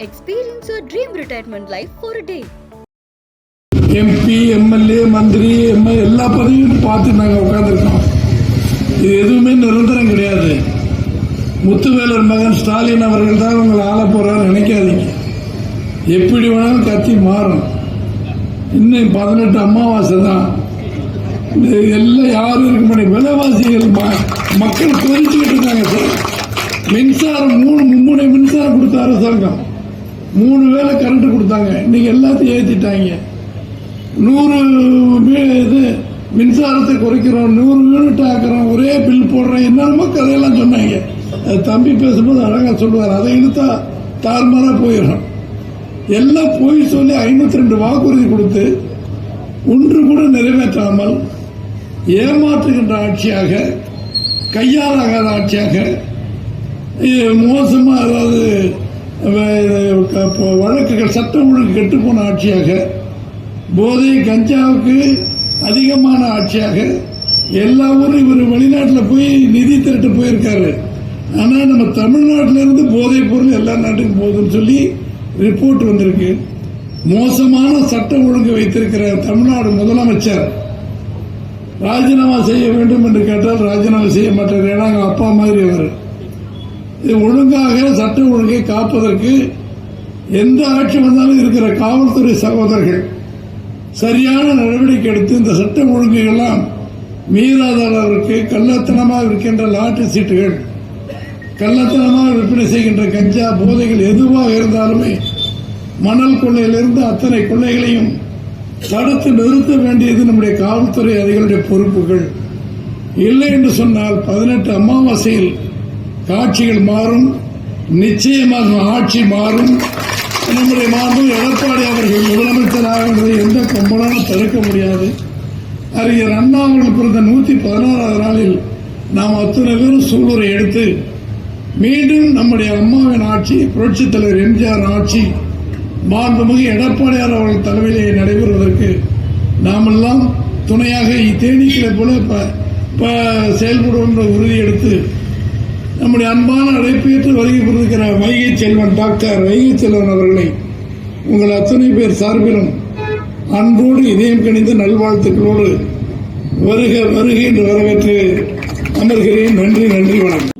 Experience your dream retirement life for a day. MP MLA மந்திரி எம்எல் எல்லா பதவியும் பார்த்து நாங்கள் உட்காந்துருக்கோம் இது எதுவுமே நிரந்தரம் கிடையாது. முத்துவேலர் மகன் ஸ்டாலின் அவர்கள் தான் உங்களை ஆள போகிறான்னு நினைக்காதீங்க. எப்படி வேணாலும் கத்தி மாறும். இன்னும் பதினெட்டு அமாவாசை தான். எல்லாம் யாரும் இருக்க முடியும் விலைவாசிகள் மக்கள் குறைஞ்சிக்கிட்டு இருக்காங்க சார். மின்சாரம் மூணு மும்முனை மின்சாரம் கொடுத்த அரசாங்கம். மூணு வேளை கரண்ட் கொடுத்தாங்க. இன்னைக்கு எல்லாத்தையும் ஏற்றிட்டாங்க நூறு இது மின்சாரத்தை குறைக்கிறோம் நூறு யூனிட் ஆக்குறோம் ஒரே பில் போடுறோம் என்னென்னமோ கதையெல்லாம் சொன்னாங்க. அது தம்பி பேசும்போது அழகாக சொல்லுவார் அதை இழுத்தா தார்மாராக போயிடும். எல்லாம் போய் சொல்லி ஐநூத்தி ரெண்டு வாக்குறுதி கொடுத்து ஒன்று கூட நிறைவேற்றாமல் ஏமாற்றுகின்ற ஆட்சியாக கையாளாகாத ஆட்சியாக மோசமாக அதாவது வழக்குகள் சட்டம் ஒழுங்கு கெட்டுப்போன ஆட்சியாக போதை கஞ்சாவுக்கு அதிகமான ஆட்சியாக எல்லா ஊரும் இவர் வெளிநாட்டில் போய் நிதி திரட்டு போயிருக்காரு ஆனால் நம்ம தமிழ்நாட்டில இருந்து போதைப் பொருள் எல்லா நாட்டுக்கும் போகுதுன்னு சொல்லி ரிப்போர்ட் வந்திருக்கு மோசமான சட்டம் ஒழுங்கு வைத்திருக்கிற தமிழ்நாடு முதலமைச்சர் ராஜினாமா செய்ய வேண்டும் என்று கேட்டால் ராஜினாமா செய்ய மாட்டார் ஏன்னா அவங்க அப்பா மாதிரி அவர் இது ஒழுங்காக சட்ட ஒழுங்கை காப்பதற்கு எந்த ஆட்சி வந்தாலும் இருக்கிற காவல்துறை சகோதரர்கள் சரியான நடவடிக்கை எடுத்து இந்த சட்ட ஒழுங்குகள்லாம் மீறாத அளவிற்கு கள்ளத்தனமாக இருக்கின்ற லாட்டரி சீட்டுகள் கள்ளத்தனமாக விற்பனை செய்கின்ற கஞ்சா போதைகள் எதுவாக இருந்தாலுமே மணல் கொள்ளையிலிருந்து அத்தனை கொள்ளைகளையும் தடுத்து நிறுத்த வேண்டியது நம்முடைய காவல்துறை அதிகாரிகளுடைய பொறுப்புகள். இல்லை என்று சொன்னால் பதினெட்டு அமாவாசையில் காட்சிகள் மாறும் நிச்சயமாக ஆட்சி மாறும். நம்முடைய மாண்பு எடப்பாடி அவர்கள் முதலமைச்சராக எந்த கொம்பனாலும் தடுக்க முடியாது. அறிஞர் அண்ணா அவர்கள் பிறந்த நூத்தி பதினாறாவது நாளில் நாம் அத்தனை பேரும் சூளுரை எடுத்து மீண்டும் நம்முடைய அம்மாவின் ஆட்சி புரட்சித் தலைவர் எம்ஜிஆர் ஆட்சி மாண்புமிகு எடப்பாடியார் அவர்கள் தலைமையிலே நடைபெறுவதற்கு நாமெல்லாம் துணையாக தேனீக்களை போல செயல்படும் என்ற உறுதி எடுத்து நம்முடைய அன்பான அழைப்பேற்று வருகை புரிந்திருக்கிற வைகை செல்வன் டாக்டர் வைகை செல்வன் அவர்களை உங்கள் அத்தனை பேர் சார்பிலும் அன்போடு இதயம் கணிந்த நல்வாழ்த்துக்களோடு வருக வருகை என்று வரவேற்று அமர்கிறேன். நன்றி நன்றி வணக்கம்.